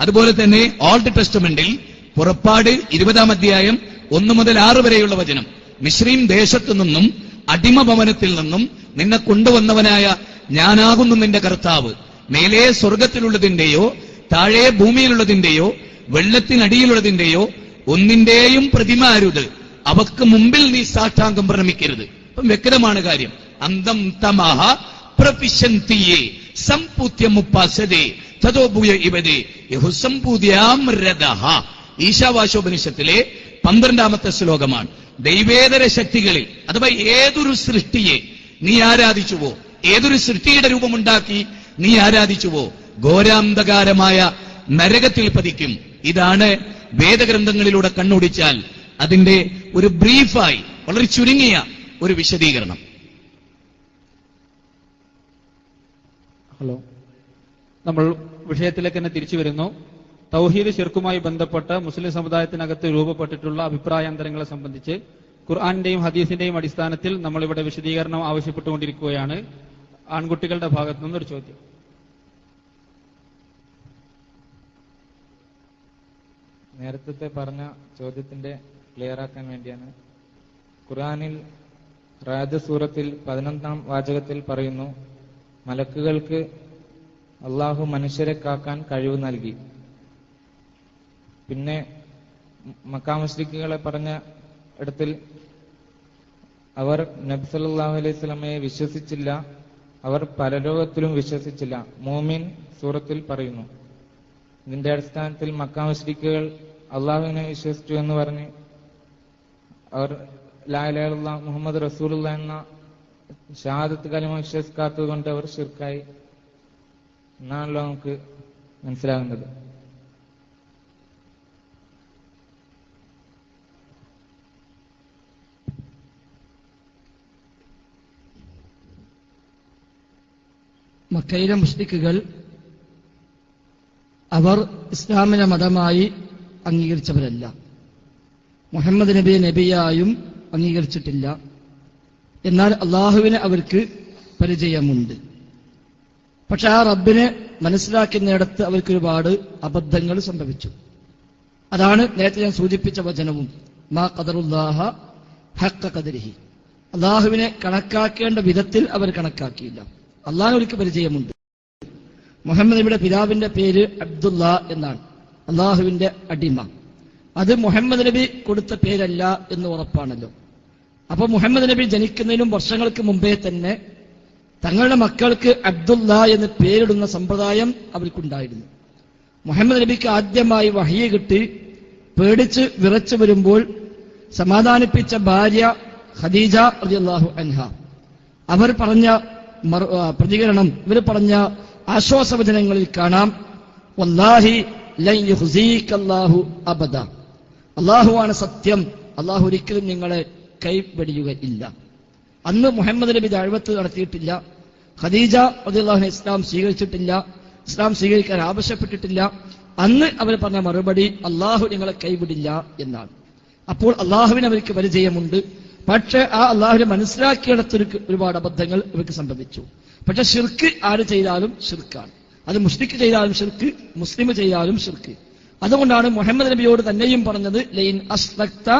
S6: അതുപോലെ തന്നെ ഓൾഡ് ടെസ്റ്റ്മെന്റിൽ പുറപ്പാട് ഇരുപതാം അധ്യായം ഒന്ന് മുതൽ ആറ് വരെയുള്ള വചനം മിശ്രീം ദേശത്തു നിന്നും അടിമ ഭവനത്തിൽ നിന്നും നിന്നെ കൊണ്ടുവന്നവനായ ഞാനാകുന്നു നിന്റെ കർത്താവ്. മേലെ സ്വർഗത്തിലുള്ളതിന്റെയോ താഴെ ഭൂമിയിലുള്ളതിന്റെയോ വെള്ളത്തിനടിയിലുള്ളതിന്റെയോ ഒന്നിന്റെയും പ്രതിമ അരുത്. അവക്ക് മുമ്പിൽ നീ സാഷ്ടാംഗം പ്രണമിക്കരുത്. അപ്പം വ്യക്തമാണ് കാര്യം. അന്തം തമഹ പ്രപിശന്തിയെ സംപൂത്യമുപ്പാസതേ തതോഭൂയ ഇവരെ യഹുസംപൂതിയാം രഥഃ. ഈശാവാശോപനിഷത്തിലെ പന്ത്രണ്ടാമത്തെ ശ്ലോകമാണ്. ദൈവേതര ശക്തികളിൽ അഥവാ ഏതൊരു സൃഷ്ടിയെ നീ ആരാധിച്ചുവോ ഏതൊരു സൃഷ്ടിയുടെ രൂപമുണ്ടാക്കി നീ ആരാധിച്ചുവോ ഘോരാന്ധകാരമായ നരകത്തിൽ പതിക്കും. ഇതാണ് വേദഗ്രന്ഥങ്ങളിലൂടെ കണ്ണോടിച്ചാൽ അതിന്റെ ഒരു ബ്രീഫായി വളരെ ചുരുങ്ങിയ ഒരു വിശദീകരണം.
S3: ഹലോ. നമ്മൾ വിഷയത്തിലേക്ക് തന്നെ തിരിച്ചു വരുന്നു. തൗഹീദ് ഷിർക്കുമായി ബന്ധപ്പെട്ട മുസ്ലിം സമുദായത്തിനകത്ത് രൂപപ്പെട്ടിട്ടുള്ള അഭിപ്രായാന്തരങ്ങളെ സംബന്ധിച്ച് ഖുർആാന്റെയും ഹദീസിന്റെയും അടിസ്ഥാനത്തിൽ നമ്മൾ ഇവിടെ വിശദീകരണം ആവശ്യപ്പെട്ടുകൊണ്ടിരിക്കുകയാണ്. ആൺകുട്ടികളുടെ ഭാഗത്തു നിന്നൊരു ചോദ്യം.
S1: നേരത്തെ പറഞ്ഞ ചോദ്യത്തിന്റെ ക്ലിയർ ആക്കാൻ വേണ്ടിയാണ്. ഖുർആാനിൽ രാജസൂറത്തിൽ പതിനൊന്നാം വാചകത്തിൽ പറയുന്നു മലക്കുകൾക്ക് അള്ളാഹു മനുഷ്യരെ കാക്കാൻ കഴിവ് നൽകി. പിന്നെ മക്കാമുസ്ലിക്കുകളെ പറഞ്ഞ ഇടത്തിൽ അവർ നബ്സലാഹു അലൈഹി സ്വലമയെ വിശ്വസിച്ചില്ല. അവർ പരലോകത്തിലും വിശ്വസിച്ചില്ല. മോമിൻ സൂറത്തിൽ പറയുന്നു. ഇതിന്റെ അടിസ്ഥാനത്തിൽ മക്കാമുസ്ലിക്കുകൾ അള്ളാഹുവിനെ വിശ്വസിച്ചു എന്ന് പറഞ്ഞ് അവർ ലാലുള്ള മുഹമ്മദ് റസൂലുള്ള എന്ന ഷഹാദത്ത് കലിമ വിശ്വസിക്കാത്തത് കൊണ്ട് അവർ ഷിർക്കായി എന്നാണല്ലോ നമുക്ക് മനസ്സിലാകുന്നത്.
S2: മക്കയിലെ മുസ്ലിക്കുകൾ അവർ ഇസ്ലാമിനെ മതമായി അംഗീകരിച്ചവരല്ല. മുഹമ്മദ് നബി നബിയായും അംഗീകരിച്ചിട്ടില്ല. എന്നാൽ അള്ളാഹുവിനെ അവർക്ക് പരിചയമുണ്ട്. പക്ഷെ ആ റബ്ബിനെ മനസ്സിലാക്കുന്നിടത്ത് അവർക്ക് ഒരുപാട് അബദ്ധങ്ങൾ സംഭവിച്ചു. അതാണ് നേരത്തെ ഞാൻ സൂചിപ്പിച്ച വചനവും. മാ കദറുല്ലാഹ ഹക്ക കദരിഹി അള്ളാഹുവിനെ കണക്കാക്കേണ്ട വിധത്തിൽ അവർ കണക്കാക്കിയില്ല. അള്ളാഹുവിക്ക് പരിചയമുണ്ട്. മുഹമ്മദ് നബിയുടെ പിതാവിന്റെ പേര് അബ്ദുല്ല എന്നാണ്. അള്ളാഹുവിന്റെ അടിമ. അത് മുഹമ്മദ് നബി കൊടുത്ത പേരല്ല എന്ന് ഉറപ്പാണല്ലോ. അപ്പൊ മുഹമ്മദ് നബി ജനിക്കുന്നതിനും വർഷങ്ങൾക്ക് മുമ്പേ തന്നെ തങ്ങളുടെ മക്കൾക്ക് അബ്ദുല്ല എന്ന് പേരിടുന്ന സമ്പ്രദായം അവർക്കുണ്ടായിരുന്നു. മുഹമ്മദ് നബിക്ക് ആദ്യമായി വഹിയ കിട്ടി പേടിച്ച് വിറച്ചു വരുമ്പോൾ സമാധാനിപ്പിച്ച ഭാര്യ ഖദീജ റളിയല്ലാഹു അൻഹ. അവർ പറഞ്ഞ പ്രതികരണം ഇവർ പറഞ്ഞ ആശ്വാസവചനങ്ങളിൽ കാണാം വല്ലാഹി അബദ. അള്ളാഹുവാണ് സത്യം. അള്ളാഹു ഒരിക്കലും നിങ്ങളെ കൈവെടിയുകയില്ല അന്ന് മുഹമ്മദ് നബി ദഅവത്ത് നടത്തിയിട്ടില്ല. ഖദീജ അബ്ദുല്ലാഹിനെ ഇസ്ലാം സ്വീകരിച്ചിട്ടില്ല. ഇസ്ലാം സ്വീകരിക്കാൻ ആവശ്യപ്പെട്ടിട്ടില്ല. അന്ന് അവർ പറഞ്ഞ മറുപടി അള്ളാഹു നിങ്ങളെ കൈവിടില്ല എന്നാണ്. അപ്പോൾ അള്ളാഹുവിന് അവർക്ക് പരിചയമുണ്ട്. പക്ഷേ ആ അള്ളാഹുവിനെ മനസ്സിലാക്കിയിടത്ത് ഒരുപാട് അബദ്ധങ്ങൾ ഇവർക്ക് സംഭവിച്ചു. പക്ഷെ ഷിർക്ക് ആര് ചെയ്താലും ഷിർക്കാണ് അത് മുസ്ലിക്ക് ചെയ്താലും ഷിർക്ക് മുസ്ലിം ചെയ്താലും ഷിർക്ക് അതുകൊണ്ടാണ് മുഹമ്മദ് നബിയോട് തന്നെയും പറഞ്ഞത് ലൈൻ അസ്ലക്ത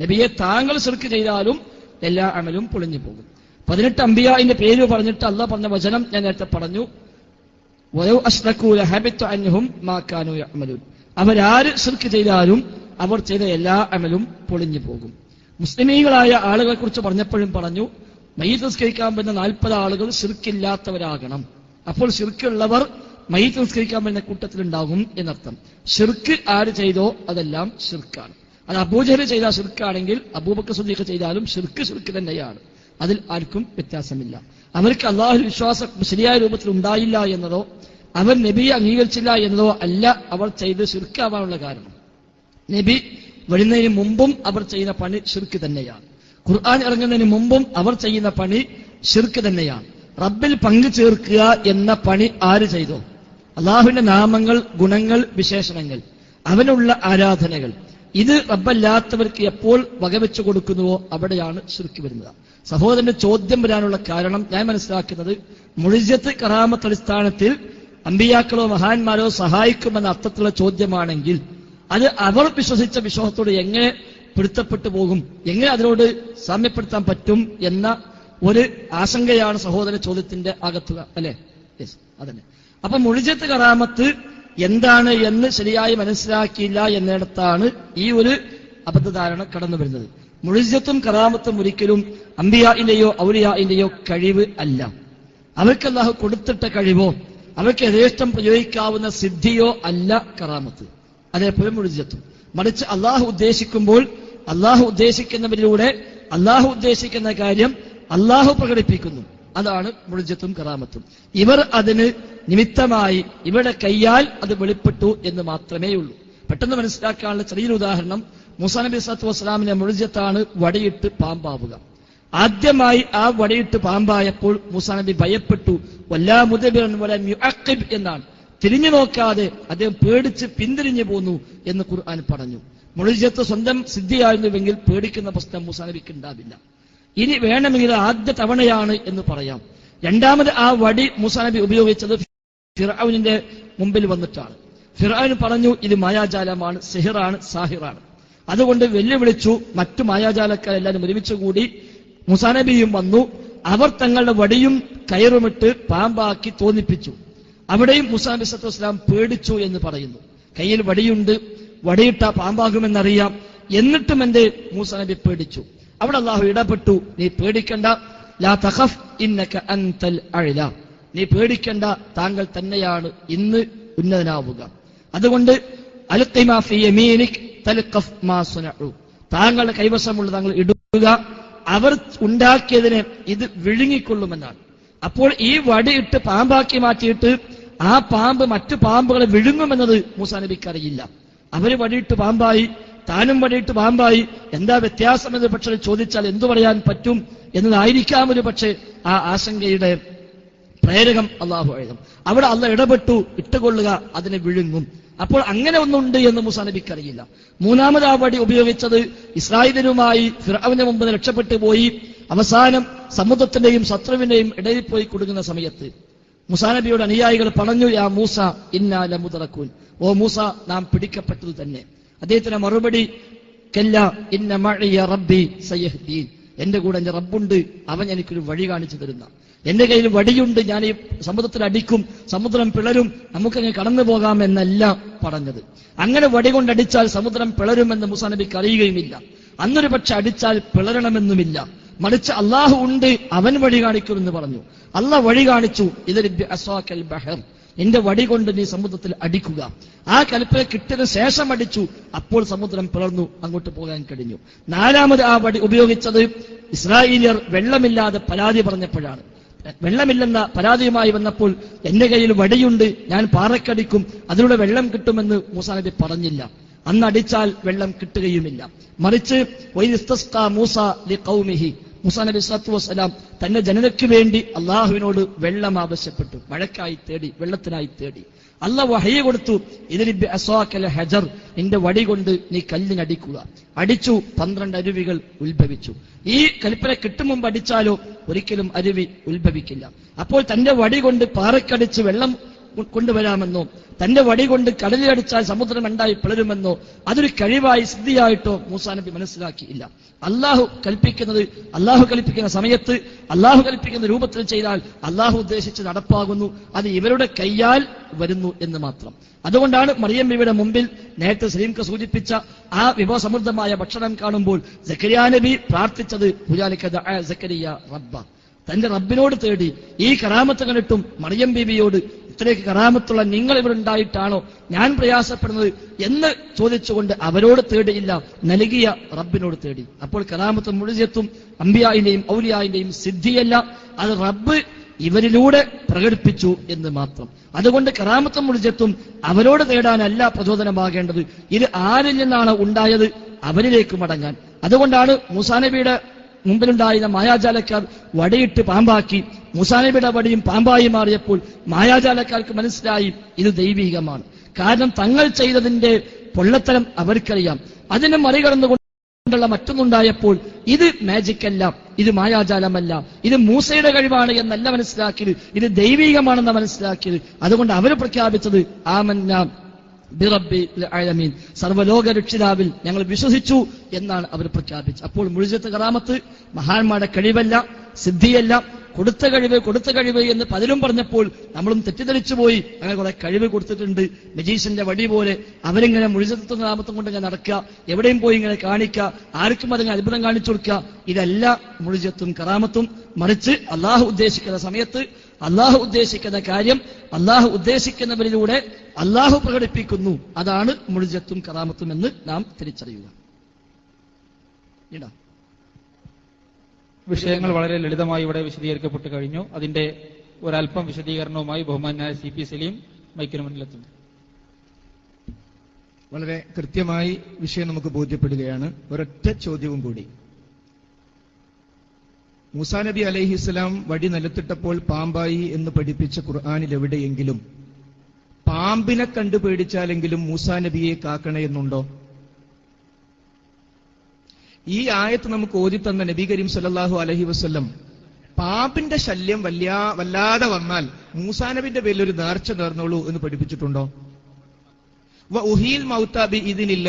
S2: നബിയെ താങ്കൾ ശിർക്ക് ചെയ്താലും എല്ലാ അമലും പൊളിഞ്ഞു പോകും. പതിനെട്ട് അമ്പിയാന്റെ പേര് പറഞ്ഞിട്ട് അല്ല പറഞ്ഞ വചനം ഞാൻ നേരത്തെ പറഞ്ഞു. മാ അവരാര് ശിർക്ക് ചെയ്താലും അവർ ചെയ്ത എല്ലാ അമലും പൊളിഞ്ഞു പോകും. മുസ്ലിമീകളായ ആളുകളെ കുറിച്ച് പറഞ്ഞപ്പോഴും പറഞ്ഞു മയ്യത്ത് നിസ്കരിക്കാൻ പറ്റുന്ന നാൽപ്പത് ആളുകൾ ശിർക്കില്ലാത്തവരാകണം. അപ്പോൾ ശിർക്കുള്ളവർ മയ്യത്ത് നിസ്കരിക്കാൻ പറ്റുന്ന കൂട്ടത്തിലുണ്ടാകും എന്നർത്ഥം. ശിർക്ക് ആര് ചെയ്തോ അതെല്ലാം ഷിർക്കാണ് അത് അബൂജഹൽ ചെയ്ത ശിർക്കാണെങ്കിൽ അബൂബക്കർ സുദ്ദീഖ് ചെയ്താലും ശിർക്ക് ശിർക്ക് തന്നെയാണ്. അതിൽ ആർക്കും വ്യത്യാസമില്ല. അവർക്ക് അള്ളാഹു വിശ്വാസം ശരിയായ രൂപത്തിൽ ഉണ്ടായില്ല എന്നതോ അവർ നബിയെ അംഗീകരിച്ചില്ല എന്നതോ അല്ല അവർ ചെയ്ത് ശിർക്കാവാനുള്ള കാരണം. നബി വരുന്നതിന് മുമ്പും അവർ ചെയ്യുന്ന പണി ശിർക്ക് തന്നെയാണ്. ഖുർആൻ ഇറങ്ങുന്നതിന് മുമ്പും അവർ ചെയ്യുന്ന പണി ശിർക്ക് തന്നെയാണ്. റബ്ബിൽ പങ്കു ചേർക്കുക എന്ന പണി ആര് ചെയ്തോ? അള്ളാഹുവിന്റെ നാമങ്ങൾ ഗുണങ്ങൾ വിശേഷണങ്ങൾ. അവനുള്ള ആരാധനകൾ. ഇത് റബ്ബല്ലാത്തവർക്ക് എപ്പോൾ വകവെച്ചു കൊടുക്കുന്നുവോ അവിടെയാണ് ശുരുക്കി വരുന്നത്. സഹോദരന്റെ ചോദ്യം വരാനുള്ള കാരണം ഞാൻ മനസ്സിലാക്കുന്നത് മുഴിജത്ത് കറാമത്ത് അടിസ്ഥാനത്തിൽ അമ്പിയാക്കളോ മഹാന്മാരോ സഹായിക്കുമെന്ന അർത്ഥത്തിലുള്ള ചോദ്യമാണെങ്കിൽ അത് അവർ വിശ്വസിച്ച വിശ്വാസത്തോട് എങ്ങനെ പൊരുത്തപ്പെട്ടു പോകും എങ്ങനെ അതിനോട് സാമ്യപ്പെടുത്താൻ പറ്റും എന്ന ഒരു ആശങ്കയാണ് സഹോദര ചോദ്യത്തിന്റെ അകത്തുക. അല്ലെ? യെസ് അതന്നെ. അപ്പൊ മുഴിജത്ത് കറാമത്ത് എന്താണ് എന്ന് ശരിയായി മനസ്സിലാക്കിയില്ല എന്നിടത്താണ് ഈ ഒരു അബദ്ധധാരണ കടന്നു വരുന്നത്. മുഴിജത്തും കറാമത്തും ഒരിക്കലും അമ്പിയായിന്റെയോ ഔലിയായിന്റെയോ കഴിവ് അല്ല. അവർക്ക് അല്ലാഹു കൊടുത്തിട്ട കഴിവോ അവർക്ക് യഥേഷ്ടം പ്രയോഗിക്കാവുന്ന സിദ്ധിയോ അല്ല കറാമത്ത്. അതേപോലെ മുഴിജത്തും മറിച്ച് അള്ളാഹു ഉദ്ദേശിക്കുമ്പോൾ അള്ളാഹു ഉദ്ദേശിക്കുന്നവരിലൂടെ അള്ളാഹു ഉദ്ദേശിക്കുന്ന കാര്യം അള്ളാഹു പ്രകടിപ്പിക്കുന്നു. അതാണ് മുഴിജത്തും കറാമത്തും. ഇവർ അതിന് നിമിത്തമായി ഇവിടെ കയ്യാൽ അത് വെളിപ്പെട്ടു എന്ന് മാത്രമേ ഉള്ളൂ പെട്ടെന്ന് മനസ്സിലാക്കാനുള്ള ചെറിയൊരു ഉദാഹരണം മുസാ നബി സത്തു വസ്സലാമിന്റെ മുഴിജത്താണ് വടിയിട്ട് പാമ്പാവുക. ആദ്യമായി ആ വടിയിട്ട് പാമ്പായപ്പോൾ മുസാ നബി ഭയപ്പെട്ടു. വല്ലാ മുതബിറൻ വലാം യുഅഖിബ് എന്നാണ്. തിരിഞ്ഞു നോക്കാതെ അദ്ദേഹം പേടിച്ച് പിന്തിരിഞ്ഞു പോന്നു എന്ന് ഖുർആൻ പറഞ്ഞു. മുഴിജത്ത് സ്വന്തം സിദ്ധിയായിരുന്നുവെങ്കിൽ പേടിക്കുന്ന പ്രശ്നം മുസാ നബിക്ക് ഉണ്ടാവില്ല. ഇനി വേണമെങ്കിൽ ആദ്യ തവണയാണ് എന്ന് പറയാം. രണ്ടാമത് ആ വടി മുസാ നബി ഉപയോഗിച്ചത് ഫിറൌനിന്റെ മുമ്പിൽ വന്നിട്ടാണ്. ഫിറൌൻ പറഞ്ഞു ഇത് മായാജാലമാണ് സെഹിറാണ് സാഹിറാണ്. അതുകൊണ്ട് വെല്ലുവിളിച്ചു മറ്റു മായാജാലക്കാരെല്ലാവരും ഒരുമിച്ച് കൂടി മുസാനബിയും വന്നു. അവർ തങ്ങളുടെ വടിയും കയറുമിട്ട് പാമ്പാക്കി തോന്നിപ്പിച്ചു. അവിടെയും മുസാനബി സത്തു വസ്ലാം പേടിച്ചു എന്ന് പറയുന്നു. കയ്യിൽ വടിയുണ്ട് വടിയിട്ട പാമ്പാകുമെന്നറിയാം. എന്നിട്ടും എന്റെ മൂസാനബി പേടിച്ചു. അവിടെ അള്ളാഹു ഇടപെട്ടു. നീ പേടിക്കണ്ട. ലാ തഖഫ് ഇന്നക അൻതൽ അഴ്ല. നീ പേടിക്കേണ്ട താങ്കൾ തന്നെയാണ് ഇന്ന് ഉന്നതനാവുക. അതുകൊണ്ട് താങ്കളുടെ കൈവശമുള്ള താങ്കൾ ഇടുക അവർ ഉണ്ടാക്കിയതിനെ ഇത് വിഴുങ്ങിക്കൊള്ളുമെന്നാണ്. അപ്പോൾ ഈ വടിയിട്ട് പാമ്പാക്കി മാറ്റിയിട്ട് ആ പാമ്പ് മറ്റു പാമ്പുകളെ വിഴുങ്ങുമെന്നത് മൂസാ നബിക്ക് അറിയില്ല അവർ വടിയിട്ട് പാമ്പായി താനും വടിയിട്ട് പാമ്പായി. എന്താ വ്യത്യാസം എന്ന് പക്ഷേ ചോദിച്ചാൽ എന്തു പറയാൻ പറ്റും എന്നതായിരിക്കാം ഒരു പക്ഷേ ആ ആശങ്കയുടെ പ്രേരകം അള്ളാഹു എഴുതും അവിടെ അല്ല ഇടപെട്ടു ഇട്ടുകൊള്ളുക അതിനെ വിഴുങ്ങും. അപ്പോൾ അങ്ങനെ ഒന്നുണ്ട് എന്ന് മൂസാ നബിക്ക് അറിയില്ല മൂന്നാമത് ആ വടി ഉപയോഗിച്ചത് ഇസ്രായേലിനുമായി ഫിറാവിന്റെ മുമ്പ് രക്ഷപ്പെട്ടു പോയി അവസാനം സമുദ്രത്തിന്റെയും ശത്രുവിന്റെയും ഇടയിൽ പോയി കൊടുക്കുന്ന സമയത്ത്. മുസാനബിയുടെ അനുയായികൾ പറഞ്ഞു യാ മൂസ ഇന്നാ മുതറക്കൂൻ ഓ മൂസ നാം പിടിക്കപ്പെട്ടത് തന്നെ. അദ്ദേഹത്തിന്റെ മറുപടി കല്ല ഇന്ന മഴയ റബ്ബി സയ്യഹ്ദീൻ. എന്റെ കൂടെ എന്റെ റബ്ബുണ്ട് അവൻ എനിക്കൊരു വഴി കാണിച്ചു തരുന്ന. എന്റെ കയ്യിൽ വടിയുണ്ട് ഞാൻ ഈ സമുദ്രത്തിൽ അടിക്കും സമുദ്രം പിളരും നമുക്കങ്ങ് കടന്നു പോകാം എന്നല്ല പറഞ്ഞത്. അങ്ങനെ വടി കൊണ്ടടിച്ചാൽ സമുദ്രം പിളരുമെന്ന് മുസാ നബിക്ക് അറിയുകയുമില്ല. അന്നൊരു പക്ഷെ അടിച്ചാൽ പിളരണമെന്നുമില്ല. മറിച്ച് അള്ളാഹു ഉണ്ട് അവൻ വഴി കാണിക്കുമെന്ന് പറഞ്ഞു. അള്ളാഹ് വഴി കാണിച്ചു ഇതൊരു ബഹർ. എന്റെ വടി കൊണ്ട് നീ സമുദ്രത്തിൽ അടിക്കുക. ആ കൽപ്പന കിട്ടിയതിനു ശേഷം അടിച്ചു അപ്പോൾ സമുദ്രം പിളർന്നു അങ്ങോട്ട് പോകാൻ കഴിഞ്ഞു. നാലാമത് ആ വടി ഉപയോഗിച്ചത് ഇസ്രായേലിയർ വെള്ളമില്ലാതെ പരാതി പറഞ്ഞപ്പോഴാണ്. വെള്ളമില്ലെന്ന പരാതിയുമായി വന്നപ്പോൾ എന്റെ കയ്യിൽ വടിയുണ്ട് ഞാൻ പാറക്കടിക്കും അതിലൂടെ വെള്ളം കിട്ടുമെന്ന് മൂസാനബി പറഞ്ഞില്ല. അന്ന് അടിച്ചാൽ വെള്ളം കിട്ടുകയുമില്ല. മറിച്ച് മൂസ മൂസാ നബി വസ്സലാം തന്റെ ജനതയ്ക്ക് വേണ്ടി അള്ളാഹുവിനോട് വെള്ളം ആവശ്യപ്പെട്ടു. മഴക്കായി തേടി വെള്ളത്തിനായി തേടി. അല്ല വഹയ കൊടുത്തു. ഇതിന് ഹജർ നിന്റെ വടി കൊണ്ട് നീ കല്ലിനടിക്കുക അടിച്ചു പന്ത്രണ്ട് അരുവികൾ ഉത്ഭവിച്ചു. ഈ കൽപ്പന കിട്ടും മുമ്പ് അടിച്ചാലോ ഒരിക്കലും അരുവി ഉത്ഭവിക്കില്ല. അപ്പോൾ തന്റെ വടി കൊണ്ട് പാറക്കടിച്ച് വെള്ളം കൊണ്ടുവരാമെന്നോ തന്റെ വടി കൊണ്ട് കടലിലടിച്ചാൽ സമുദ്രം ഉണ്ടായി പിളരുമെന്നോ അതൊരു കഴിവായി സിദ്ധിയായിട്ടോ മൂസാനബി മനസ്സിലാക്കിയില്ല. അള്ളാഹു കൽപ്പിക്കുന്നത് അള്ളാഹു കൽപ്പിക്കുന്ന സമയത്ത് അള്ളാഹു കൽപ്പിക്കുന്ന രൂപത്തിൽ ചെയ്താൽ അള്ളാഹു ഉദ്ദേശിച്ച് നടപ്പാകുന്നു. അത് ഇവരുടെ കയ്യാൽ വരുന്നു എന്ന് മാത്രം. അതുകൊണ്ടാണ് മറിയം ബിയുടെ മുമ്പിൽ നേരത്തെ സലീംക്ക് സൂചിപ്പിച്ച ആ വിഭവസമൃദ്ധമായ ഭക്ഷണം കാണുമ്പോൾ സക്കരിയ നബി പ്രാർത്ഥിച്ചത് പൂജാലിക്കത് റബ്ബ. തന്റെ റബ്ബിനോട് തേടി ഈ കറാമത്ത് കണ്ടിട്ടും മറിയം ബീവിയോട് ഇത്രയൊക്കെ കറാമത്തുള്ള നിങ്ങൾ ഇവിടെ ഉണ്ടായിട്ടാണോ ഞാൻ പ്രയാസപ്പെടുന്നത് എന്ന് ചോദിച്ചുകൊണ്ട് അവരോട് തേടിയില്ല നൽകിയ റബ്ബിനോട് തേടി. അപ്പോൾ കറാമത്തും മുഴുവത്തും അമ്പിയായിന്റെയും ഔലിയായിന്റെയും സിദ്ധിയല്ല അത് റബ്ബ് ഇവരിലൂടെ പ്രകടിപ്പിച്ചു എന്ന് മാത്രം. അതുകൊണ്ട് കറാമത്തും മുഴുജത്തും അവരോട് തേടാനല്ല പ്രചോദനമാകേണ്ടത്. ഇത് ആരിൽ നിന്നാണ് ഉണ്ടായത്? അവരിലേക്ക് മടങ്ങാൻ. അതുകൊണ്ടാണ് മൂസാനബിയുടെ മുമ്പിലുണ്ടായിരുന്ന മായാജാലക്കാർ വടിയിട്ട് പാമ്പാക്കി. മുസാനബിയുടെ വടിയും പാമ്പായി മാറിയപ്പോൾ മായാജാലക്കാർക്ക് മനസ്സിലായി ഇത് ദൈവീകമാണ്. കാരണം തങ്ങൾ ചെയ്തതിന്റെ പൊള്ളത്തരം അവർക്കറിയാം. അതിനെ മറികടന്നുകൊണ്ടുള്ള മറ്റൊന്നുണ്ടായപ്പോൾ ഇത് മാജിക് അല്ല ഇത് മായാജാലമല്ല ഇത് മൂസയുടെ കഴിവാണ് എന്നല്ല മനസ്സിലാക്കിയത് ഇത് ദൈവീകമാണെന്ന് മനസ്സിലാക്കിയത്. അതുകൊണ്ട് അവർ പ്രഖ്യാപിച്ചത് ആമന്ന. ബിറബ്ബി ആലമീൻ. സർവലോക രക്ഷിതാവിൽ ഞങ്ങൾ വിശ്വസിച്ചു എന്നാണ് അവർ പ്രഖ്യാപിച്ചത്. അപ്പോൾ മുഴുജത്ത് കറാമത്ത് മഹാന്മാരുടെ കഴിവല്ല സിദ്ധിയല്ല. കൊടുത്ത കഴിവ് കൊടുത്ത കഴിവ് എന്ന് പലരും പറഞ്ഞപ്പോൾ നമ്മളും തെറ്റിദ്ധരിച്ചു പോയി. അങ്ങനെ കുറെ കഴിവ് കൊടുത്തിട്ടുണ്ട്. മജീഷിന്റെ വടി പോലെ അവരിങ്ങനെ മുഴുജത്തും കറാമത്തും കൊണ്ട് ഇങ്ങനെ നടക്കുക എവിടെയും പോയി ഇങ്ങനെ കാണിക്കുക ആർക്കും അതിങ്ങനെ അത്ഭുതം കാണിച്ചു കൊടുക്കുക. ഇതല്ല മുഴുജത്തും കറാമത്തും. മറിച്ച് അള്ളാഹു ഉദ്ദേശിക്കുന്ന സമയത്ത് അള്ളാഹു ഉദ്ദേശിക്കുന്ന കാര്യം അള്ളാഹു ഉദ്ദേശിക്കുന്നവരിലൂടെ അള്ളാഹു പ്രകടിപ്പിക്കുന്നു. അതാണ് മുഴുജത്തും കറാമത്തും എന്ന് നാം തിരിച്ചറിയുക.
S3: വിഷയങ്ങൾ വളരെ ലളിതമായി ഇവിടെ വിശദീകരിക്കപ്പെട്ട് കഴിഞ്ഞു. അതിന്റെ ഒരല്പം വിശദീകരണവുമായി ബഹുമാനായ സി പി സലീം മൈക്കിന് മുന്നിലെത്തുന്നു
S4: വളരെ കൃത്യമായി വിഷയം നമുക്ക് ബോധ്യപ്പെടുകയാണ്. ഒരൊറ്റ ചോദ്യവും കൂടി. മൂസാ നബി അലൈഹിസ്സലാം വടി നിലത്തിട്ടപ്പോൾ പാമ്പായി എന്ന് പഠിപ്പിച്ച ഖുർആാനിൽ എവിടെയെങ്കിലും പാമ്പിനെ കണ്ടു പേടിച്ചാലെങ്കിലും മൂസാ നബിയെ കാക്കണേ എന്നുണ്ടോ? ഈ ആയത്ത് നമുക്ക് ഓതി തന്ന നബി കരീം സല്ലാഹു അലഹി വസ്ല്ലം പാമ്പിന്റെ ശല്യം വല്യ വല്ലാതെ വന്നാൽ മൂസാ നബിന്റെ പേരിൽ ഒരു നേർച്ച നേർന്നോളൂ എന്ന് പഠിപ്പിച്ചിട്ടുണ്ടോ? ഉഹീൽ മൗത്താബി ഇതിനില്ല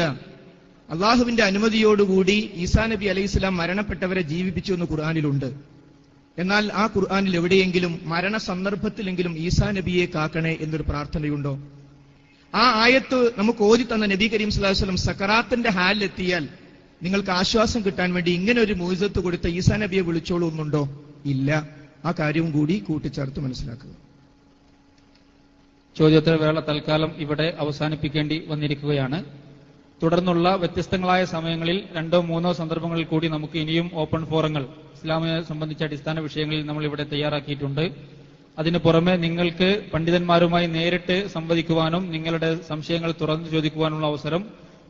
S4: അള്ളാഹുവിന്റെ അനുമതിയോടുകൂടി ഈസാ നബി അലൈഹി സ്വലാം മരണപ്പെട്ടവരെ ജീവിപ്പിച്ചു എന്ന് ഖുർആാനിലുണ്ട്. എന്നാൽ ആ ഖുർആാനിൽ എവിടെയെങ്കിലും മരണ സന്ദർഭത്തിലെങ്കിലും ഈസാ നബിയെ കാക്കണേ എന്നൊരു പ്രാർത്ഥനയുണ്ടോ? ആ ആയത്ത് നമുക്ക് ഓതി തന്ന നബി കരീം സ്വലാഹു വസ്ലം സക്കറാത്തിന്റെ ഹാലിലെത്തിയാൽ നിങ്ങൾക്ക് ആശ്വാസം കിട്ടാൻ വേണ്ടി ഇങ്ങനെ ഒരു മൂജത്ത് കൊടുത്ത ഈസാ നബിയെ വിളിച്ചോളൂ എന്നുണ്ടോ ഇല്ല. ആ കാര്യവും കൂടി കൂട്ടിച്ചേർത്ത് മനസ്സിലാക്കുക.
S3: ചോദ്യോത്തര വേള തൽക്കാലം ഇവിടെ അവസാനിപ്പിക്കേണ്ടി വന്നിരിക്കുകയാണ്. തുടർന്നുള്ള വ്യത്യസ്തങ്ങളായ സമയങ്ങളിൽ രണ്ടോ മൂന്നോ സന്ദർഭങ്ങളിൽ കൂടി നമുക്ക് ഇനിയും ഓപ്പൺ ഫോറങ്ങൾ ഇസ്ലാമിനെ സംബന്ധിച്ച അടിസ്ഥാന വിഷയങ്ങളിൽ നമ്മൾ ഇവിടെ തയ്യാറാക്കിയിട്ടുണ്ട്. അതിനു പുറമെ നിങ്ങൾക്ക് പണ്ഡിതന്മാരുമായി നേരിട്ട് സംവദിക്കുവാനും നിങ്ങളുടെ സംശയങ്ങൾ തുറന്നു ചോദിക്കുവാനുള്ള അവസരം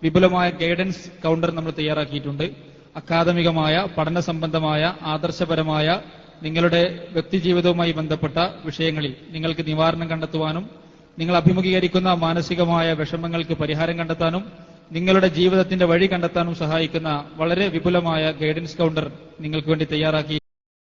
S3: വിപുലമായ ഗൈഡൻസ് കൗണ്ടർ നമ്മൾ തയ്യാറാക്കിയിട്ടുണ്ട്. അക്കാദമികമായ പഠന സംബന്ധമായ ആദർശപരമായ നിങ്ങളുടെ വ്യക്തിജീവിതവുമായി ബന്ധപ്പെട്ട വിഷയങ്ങളിൽ നിങ്ങൾക്ക് നിവാരണം കണ്ടെത്തുവാനും നിങ്ങൾ അഭിമുഖീകരിക്കുന്ന മാനസികമായ വിഷമങ്ങൾക്ക് പരിഹാരം കണ്ടെത്താനും നിങ്ങളുടെ ജീവിതത്തിന്റെ വഴി കണ്ടെത്താനും സഹായിക്കുന്ന വളരെ വിപുലമായ ഗൈഡൻസ് കൗണ്ടർ നിങ്ങൾക്ക് വേണ്ടി തയ്യാറാക്കി